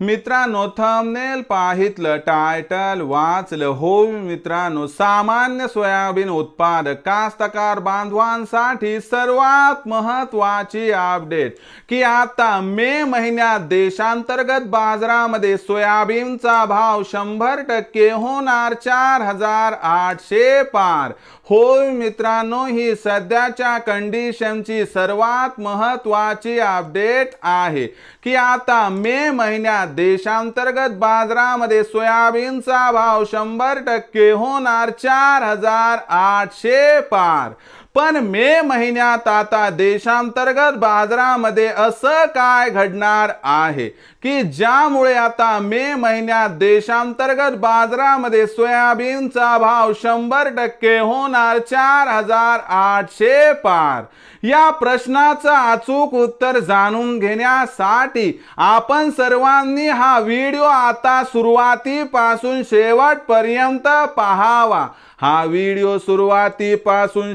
मित्रांनो thumbnail पाहितलं title वाचलं. हो मित्रांनो सामान्य सोयाबीन उत्पादक कास्तकार बांधवांसाठी सर्वात महत्वाची अपडेट की आता मे महिन्यात देशांतर्गत बाजारामध्ये सोयाबीनचा भाव शंभर टक्के होणार चार हजार आठशे पार. हो मित्रांनो ही सध्याच्या कंडिशनची सर्वात महत्वाची अपडेट आहे. की आता मे महिन्यात देशांतर्गत बाजारामध्ये सोयाबीनचा भाव शंभर टक्के होणार चार हजार आठशे पार. पण मे महिन्यात आता देशांतर्गत बाजारामध्ये असं काय घडणार आहे? की ज्यामुळे आता मे महिन्यात देशांतर्गत बाजारामध्ये सोयाबीनचा भाव शंभर टक्के होणार चार हजार आठशे पार? या प्रश्नाचं अचूक उत्तर जाणून घेण्यासाठी आपण सर्वांनी हा व्हिडिओ आता सुरुवातीपासून शेवटपर्यंत पाहावा. हा व्हिडिओ सुरुवातीपासून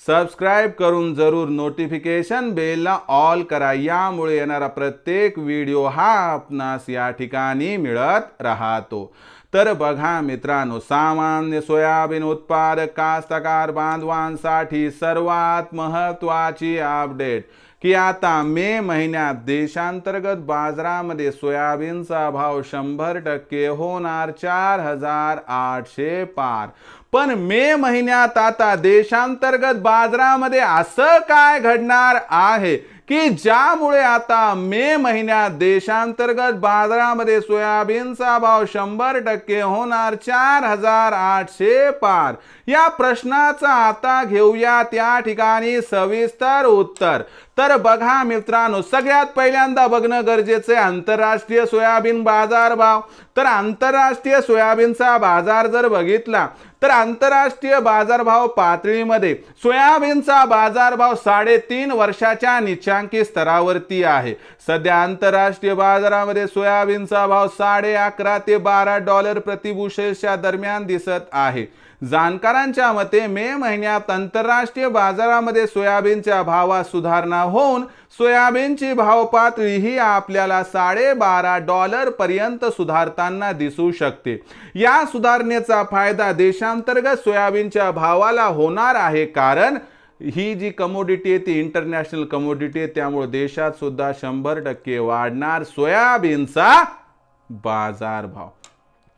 सबस्क्राईब करून जरूर नोटिफिकेशन बेलला ऑल करा. यामुळे येणारा प्रत्येक व्हिडिओ हा आपणास या ठिकाणी मिळत राहतो. तर बघा मित्रांनो सामान्य सोयाबीन उत्पादक कास्तकार बांधवांसाठी सर्वात महत्वाची अपडेट की आता मे महिन्यात देशांतर्गत बाजारामध्ये सोयाबीनचा भाव शंभर टक्के होणार चार हजार आठशे पार. पण मे महिन्यात आता देशांतर्गत बाजारामध्ये असं काय घडणार आहे? की ज्यामुळे आता मे महिन्यात देशांतर्गत बाजारामध्ये सोयाबीनचा भाव शंभर टक्के होणार चार हजार आठशे पार. या प्रश्नाचा आता घेऊया त्या ठिकाणी सविस्तर उत्तर. तर बघा मित्रांनो सगळ्यात पहिल्यांदा बघणं गरजेचं आहे आंतरराष्ट्रीय सोयाबीन बाजार भाव. तर आंतरराष्ट्रीय सोयाबीनचा बाजार जर बघितला तर आंतरराष्ट्रीय बाजारभाव पातळीमध्ये. सोयाबीनचा बाजारभाव साडेतीन वर्षाच्या निचांकी स्तरावरती आहे. सध्या आंतरराष्ट्रीय बाजारामध्ये सोयाबीनचा भाव साडे अकरा ते बारा डॉलर प्रतिबुशेलच्या दरम्यान दिसत आहे. जाणकारांच्या मते मे महिन्यात आंतरराष्ट्रीय बाजारामध्ये सोयाबीनच्या भावात सुधारणा होऊन सोयाबीनची भाव पातळी ही आपल्याला साडेबारा डॉलर पर्यंत सुधारताना दिसू शकते. या सुधारणेचा फायदा देशांतर्गत सोयाबीनच्या भावाला होणार आहे कारण ही जी कमोडिटी आहे ती इंटरनॅशनल कमोडिटी आहे त्यामुळे देशात सुद्धा शंभर टक्के वाढणार सोयाबीनचा बाजारभाव.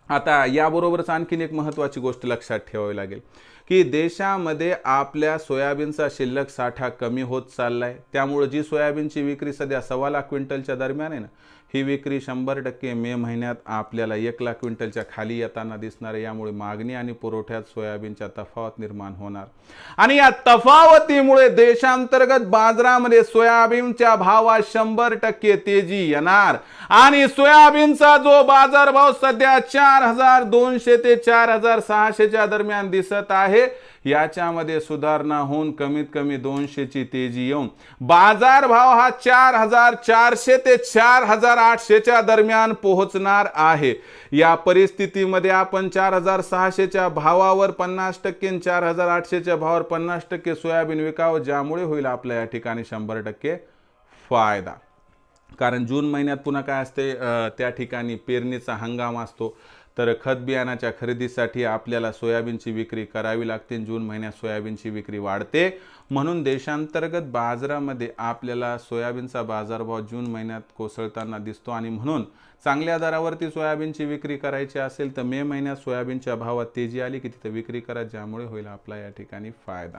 आता याबरोबरच आणखीन एक महत्त्वाची गोष्ट लक्षात ठेवावी लागेल की देशामध्ये आपल्या सोयाबीनचा शिल्लक साठा कमी होत चाललाय. त्यामुळे जी सोयाबीनची विक्री सध्या सव्वा लाख क्विंटलच्या दरम्यान आहे ना ही विक्री शंभर टक्के मे महिन्यात आपल्याला एक लाख क्विंटलच्या खाली येताना दिसणार आहे. यामुळे मागणी आणि पुरवठ्यात सोयाबीनच्या तफावत निर्माण होणार. आणि या तफावतीमुळे देशांतर्गत बाजारामध्ये सोयाबीनच्या भावात शंभर टक्के तेजी येणार. आणि सोयाबीनचा जो बाजारभाव सध्या चार हजार दोनशे ते चार हजार सहाशेच्या दरम्यान दिसत आहे याच्यामध्ये सुधारणा होऊन कमीत कमी दोनशेची तेजी येऊन बाजार भाव हा चार हजार चारशे ते चार हजार आठशेच्या दरम्यान पोहोचणार आहे. या परिस्थितीमध्ये आपण चार हजार सहाशेच्या भावावर पन्नास टक्के चार हजार आठशेच्या भावावर पन्नास टक्के सोयाबीन विकावं ज्यामुळे होईल आपल्या या ठिकाणी शंभर टक्के फायदा. कारण जून महिन्यात पुन्हा काय असते त्या ठिकाणी पेरणीचा हंगाम असतो. तर खत बियाणाच्या खरेदीसाठी आपल्याला सोयाबीनची विक्री करावी लागते. जून महिन्यात सोयाबीनची विक्री वाढते. म्हणून देशांतर्गत बाजारामध्ये आपल्याला सोयाबीनचा बाजारभाव जून महिन्यात कोसळताना दिसतो आणि म्हणून चांगल्या दरावरती सोयाबीनची विक्री करायची असेल तर मे महिन्यात सोयाबीनच्या भावात तेजी आली की तिथं विक्री करा ज्यामुळे होईल आपला या ठिकाणी फायदा.